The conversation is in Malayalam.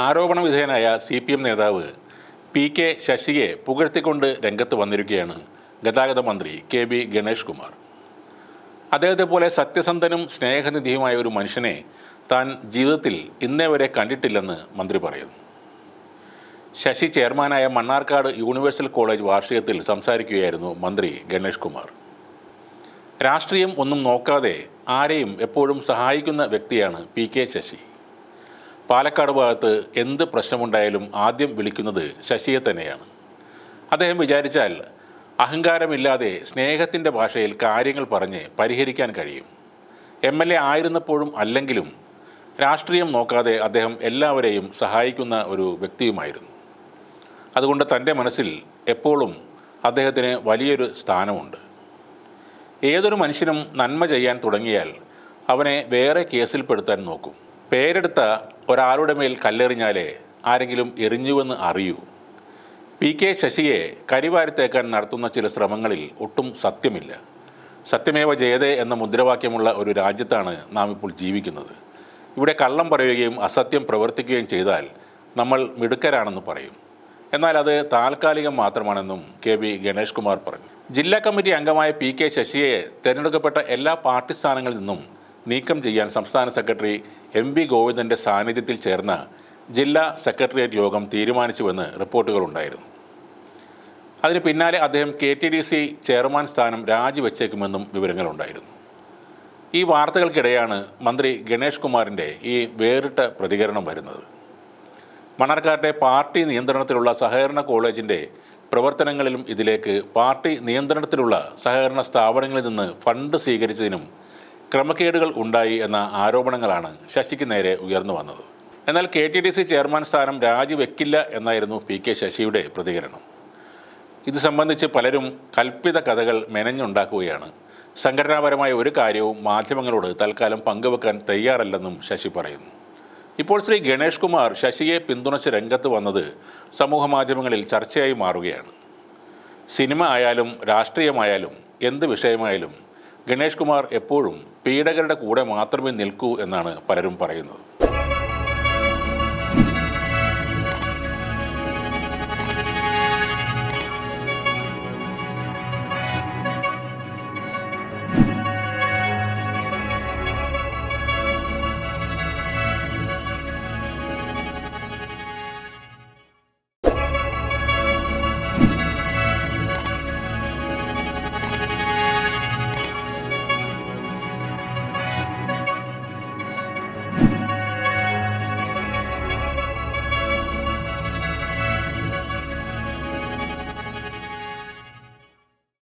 ആരോപണ വിധേയനായ സി പി എം നേതാവ് പി കെ ശശിയെ പുകഴ്ത്തിക്കൊണ്ട് രംഗത്ത് വന്നിരിക്കുകയാണ് ഗതാഗത മന്ത്രി കെ ബി ഗണേഷ് കുമാർ. അദ്ദേഹത്തെ പോലെ സത്യസന്ധനും സ്നേഹനിധിയുമായ ഒരു മനുഷ്യനെ താൻ ജീവിതത്തിൽ ഇന്നേ വരെ കണ്ടിട്ടില്ലെന്ന് മന്ത്രി പറയുന്നു. ശശി ചെയർമാനായ മണ്ണാർക്കാട് യൂണിവേഴ്സൽ കോളേജ് വാർഷികത്തിൽ സംസാരിക്കുകയായിരുന്നു മന്ത്രി ഗണേഷ് കുമാർ. രാഷ്ട്രീയം ഒന്നും നോക്കാതെ ആരെയും എപ്പോഴും സഹായിക്കുന്ന വ്യക്തിയാണ് പി കെ ശശി. പാലക്കാട് ഭാഗത്ത് എന്ത് പ്രശ്നമുണ്ടായാലും ആദ്യം വിളിക്കുന്നത് ശശിയെ തന്നെയാണ്. അദ്ദേഹം വിചാരിച്ചാൽ അഹങ്കാരമില്ലാതെ സ്നേഹത്തിന്റെ ഭാഷയിൽ കാര്യങ്ങൾ പറഞ്ഞ് പരിഹരിക്കാൻ കഴിയും. എം എൽ എ ആയിരുന്നപ്പോഴും അല്ലെങ്കിലും രാഷ്ട്രീയം നോക്കാതെ അദ്ദേഹം എല്ലാവരെയും സഹായിക്കുന്ന ഒരു വ്യക്തിയുമായിരുന്നു. അതുകൊണ്ട് തന്റെ മനസ്സിൽ എപ്പോഴും അദ്ദേഹത്തിന് വലിയൊരു സ്ഥാനമുണ്ട്. ഏതൊരു മനുഷ്യനും നന്മ ചെയ്യാൻ തുടങ്ങിയാൽ അവനെ വേറെ കേസിൽപ്പെടുത്താൻ നോക്കും. പേരെടുത്ത ഒരാളുടെ മേൽ കല്ലെറിഞ്ഞാലേ ആരെങ്കിലും എറിഞ്ഞുവെന്ന് അറിയൂ. പി കെ ശശിയെ കരിവാരിത്തേക്കാൻ നടത്തുന്ന ചില ശ്രമങ്ങളിൽ ഒട്ടും സത്യമില്ല. സത്യമേവ ജയതേ എന്ന മുദ്രാവാക്യമുള്ള ഒരു രാജ്യത്താണ് നാം ഇപ്പോൾ ജീവിക്കുന്നത്. ഇവിടെ കള്ളം പറയുകയും അസത്യം പ്രവർത്തിക്കുകയും ചെയ്താൽ നമ്മൾ മിടുക്കരാണെന്ന് പറയും. എന്നാൽ അത് താൽക്കാലികം മാത്രമാണെന്നും കെ വി ഗണേഷ് കുമാർ പറഞ്ഞു. ജില്ലാ കമ്മിറ്റി അംഗമായ പി കെ ശശിയെ തിരഞ്ഞെടുക്കപ്പെട്ട എല്ലാ പാർട്ടി സ്ഥാനങ്ങളിൽ നിന്നും നീക്കം ചെയ്യാൻ സംസ്ഥാന സെക്രട്ടറി എം വി ഗോവിന്ദന്റെ സാന്നിധ്യത്തിൽ ചേർന്ന ജില്ലാ സെക്രട്ടേറിയറ്റ് യോഗം തീരുമാനിച്ചുവെന്ന് റിപ്പോർട്ടുകളുണ്ടായിരുന്നു. അതിന് പിന്നാലെ അദ്ദേഹം K T D C chairman സ്ഥാനം രാജിവെച്ചേക്കുമെന്നും വിവരങ്ങളുണ്ടായിരുന്നു. ഈ വാർത്തകൾക്കിടെയാണ് മന്ത്രി ഗണേഷ് കുമാറിന്റെ ഈ വേറിട്ട പ്രതികരണം വരുന്നത്. മണർക്കാരുടെ പാർട്ടി നിയന്ത്രണത്തിലുള്ള സഹകരണ കോളേജിന്റെ പ്രവർത്തനങ്ങളിലും ഇതിലേക്ക് പാർട്ടി നിയന്ത്രണത്തിലുള്ള സഹകരണ സ്ഥാപനങ്ങളിൽ നിന്ന് ഫണ്ട് സ്വീകരിച്ചതിനും ക്രമക്കേടുകൾ ഉണ്ടായി എന്ന ആരോപണങ്ങളാണ് ശശിക്ക് നേരെ ഉയർന്നു വന്നത്. എന്നാൽ K T D C chairman സ്ഥാനം രാജിവെക്കില്ല എന്നായിരുന്നു പി കെ ശശിയുടെ പ്രതികരണം. ഇത് സംബന്ധിച്ച് പലരും കൽപ്പിത കഥകൾ മെനഞ്ഞുണ്ടാക്കുകയാണ്. സംഘടനാപരമായ ഒരു കാര്യവും മാധ്യമങ്ങളോട് തൽക്കാലം പങ്കുവെക്കാൻ തയ്യാറല്ലെന്നും ശശി പറയുന്നു. ഇപ്പോൾ ശ്രീ ഗണേഷ് കുമാർ ശശിയെ പിന്തുണച്ച് രംഗത്ത് വന്നത് സമൂഹ മാധ്യമങ്ങളിൽ ചർച്ചയായി മാറുകയാണ്. സിനിമ ആയാലും രാഷ്ട്രീയമായാലും എന്ത് വിഷയമായാലും ഗണേഷ് കുമാർ എപ്പോഴും പീഡകരുടെ കൂടെ മാത്രമേ നിൽക്കൂ എന്നാണ് പലരും പറയുന്നത്.